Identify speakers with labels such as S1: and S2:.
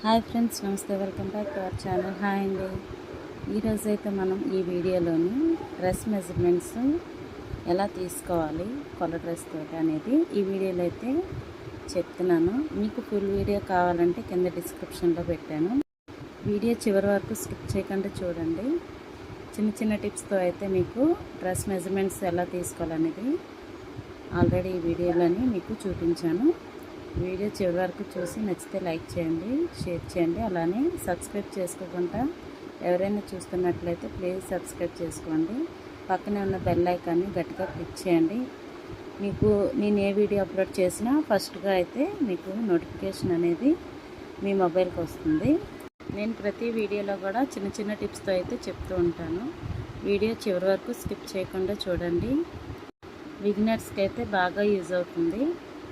S1: Hi friends namaste. Welcome back to our channel. Hi అండి. ఈరోజు అయితే మనం ఈ వీడియోలోని డ్రెస్ మెజర్మెంట్స్ ఎలా తీసుకోవాలి కొల డ్రెస్ తోటి అనేది ఈ వీడియోలో అయితే చెప్తున్నాను. మీకు ఫుల్ వీడియో కావాలంటే కింద డిస్క్రిప్షన్లో పెట్టాను. వీడియో చివరి వరకు స్కిప్ చేయకుండా చూడండి. చిన్న చిన్న టిప్స్తో అయితే మీకు డ్రెస్ మెజర్మెంట్స్ ఎలా తీసుకోవాలనేది ఆల్రెడీ ఈ వీడియోలోని మీకు చూపించాను. వీడియో చివరి వరకు చూసి నచ్చితే లైక్ చేయండి షేర్ చేయండి. అలానే సబ్స్క్రైబ్ చేసుకోకుండా ఎవరైనా చూస్తున్నట్లయితే ప్లీజ్ సబ్స్క్రైబ్ చేసుకోండి. పక్కనే ఉన్న బెల్ ఐకాన్ని గట్టిగా క్లిక్ చేయండి. మీకు నేను ఏ వీడియో అప్లోడ్ చేసినా ఫస్ట్గా అయితే మీకు నోటిఫికేషన్ అనేది మీ మొబైల్కి వస్తుంది. నేను ప్రతి వీడియోలో కూడా చిన్న చిన్న టిప్స్తో అయితే చెప్తూ ఉంటాను. వీడియో చివరి వరకు స్కిప్ చేయకుండా చూడండి. బిగినర్స్కి అయితే బాగా యూజ్ అవుతుంది.